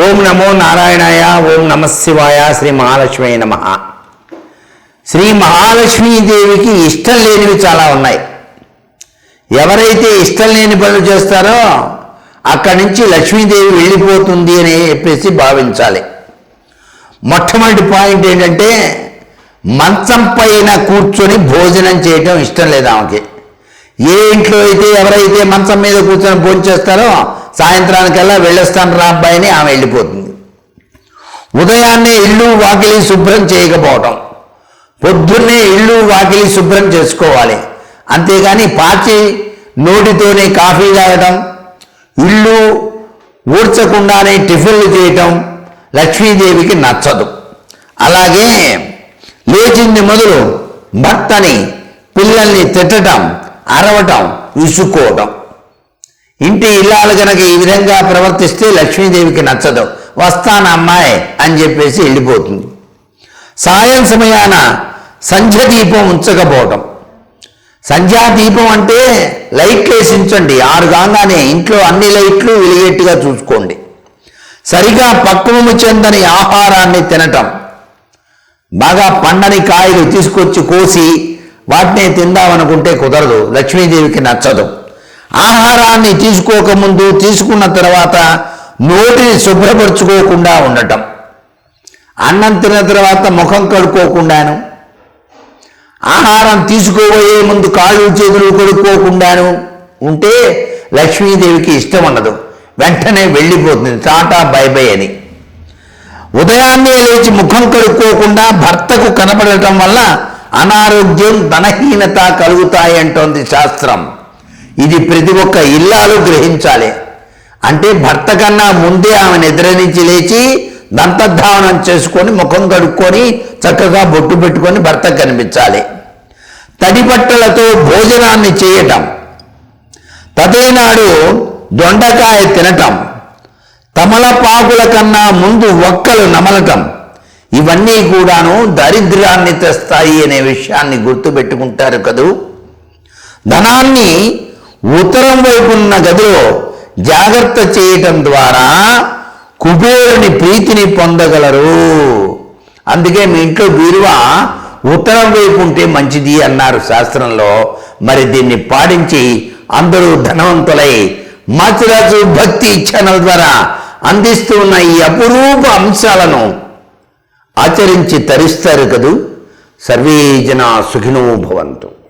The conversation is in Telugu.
ఓం నమో నారాయణాయ ఓం నమ శివాయ శ్రీ మహాలక్ష్మి నమ. శ్రీ మహాలక్ష్మీదేవికి ఇష్టం లేనివి చాలా ఉన్నాయి. ఎవరైతే ఇష్టం లేని పనులు చేస్తారో అక్కడి నుంచి లక్ష్మీదేవి వెళ్ళిపోతుంది అని చెప్పేసి భావించాలి. మొట్టమొదటి పాయింట్ ఏంటంటే మంచం పైన కూర్చొని భోజనం చేయటం ఇష్టం లేదు ఆమెకి. ఏ ఇంట్లో అయితే ఎవరైతే మంచం మీద కూర్చొని భోజనం చేస్తారో సాయంత్రానికల్లా వెళ్ళొస్తాను రా అబ్బాయిని ఆమె వెళ్ళిపోతుంది. ఉదయాన్నే ఇల్లు వాకిలి శుభ్రం చేయకపోవటం. పొద్దున్నే ఇల్లు వాకిలి శుభ్రం చేసుకోవాలి. అంతేగాని పాచి నోటితోనే కాఫీ తాగటం ఇల్లు ఊడ్చకుండానే టిఫిన్లు చేయటం లక్ష్మీదేవికి నచ్చదు. అలాగే లేచింది మొదలు భర్తని పిల్లల్ని తిట్టడం అరవటం విసుక్కోవటం ఇంటి ఇల్లాలు కనుక ఈ విధంగా ప్రవర్తిస్తే లక్ష్మీదేవికి నచ్చదు. వస్తాను అమ్మాయి అని చెప్పేసి వెళ్ళిపోతుంది. సాయం సమయాన సంధ్య దీపం ఉంచకపోవటం. సంధ్యా దీపం అంటే లైట్లు వేసి ఉంచండి ఆరు కాగానే ఇంట్లో అన్ని లైట్లు వెలిగేట్టుగా చూసుకోండి. సరిగా పక్వము చెందని ఆహారాన్ని తినటం. బాగా పండని కాయలు తీసుకొచ్చి కోసి వాటిని తిందామనుకుంటే కుదరదు. లక్ష్మీదేవికి నచ్చదు. ఆహారాన్ని తీసుకోకముందు తీసుకున్న తర్వాత నోటిని శుభ్రపరచుకోకుండా ఉండటం. అన్నం తిన్న తర్వాత ముఖం కడుక్కోకుండాను ఆహారం తీసుకోబోయే ముందు కాళ్ళు చేతులు కడుక్కోకుండాను ఉంటే లక్ష్మీదేవికి ఇష్టం ఉండదు. వెంటనే వెళ్ళిపోతుంది టాటా బై బై అని. ఉదయాన్నే లేచి ముఖం కడుక్కోకుండా భర్తకు కనపడటం వల్ల అనారోగ్యం ధనహీనత కలుగుతాయి అంటోంది శాస్త్రం. ఇది ప్రతి ఒక్క ఇల్లాలు గ్రహించాలి. అంటే భర్త కన్నా ముందే ఆమె నిద్ర నుంచి లేచి దంతధావనం చేసుకొని ముఖం కడుక్కొని చక్కగా బొట్టు పెట్టుకొని భర్త కనిపించాలి. తడి బట్టలతో భోజనాన్ని చేయటం. తదేనాడు దొండకాయ తినటం. తమలపాకుల కన్నా ముందు ఒక్కలు నమలటం. ఇవన్నీ కూడాను దరిద్రాన్ని తెస్తాయి అనే విషయాన్ని గుర్తుపెట్టుకుంటారు కదూ. ధనాన్ని ఉత్తరం వైపు ఉన్న గదిలో జాగ్రత్త చేయటం ద్వారా కుబేరుని ప్రీతిని పొందగలరు. అందుకే మీ ఇంట్లో బీరువా ఉత్తరం వైపు ఉంటే మంచిది అన్నారు శాస్త్రంలో. మరి దీన్ని పాటించి అందరూ ధనవంతులై మాచిరాజు భక్తి ఛానల్ ద్వారా అందిస్తూ ఉన్న ఈ అపురూప అంశాలను ఆచరించి తరిస్తారు కదూ. సర్వే జనా సుఖినో భవంతు.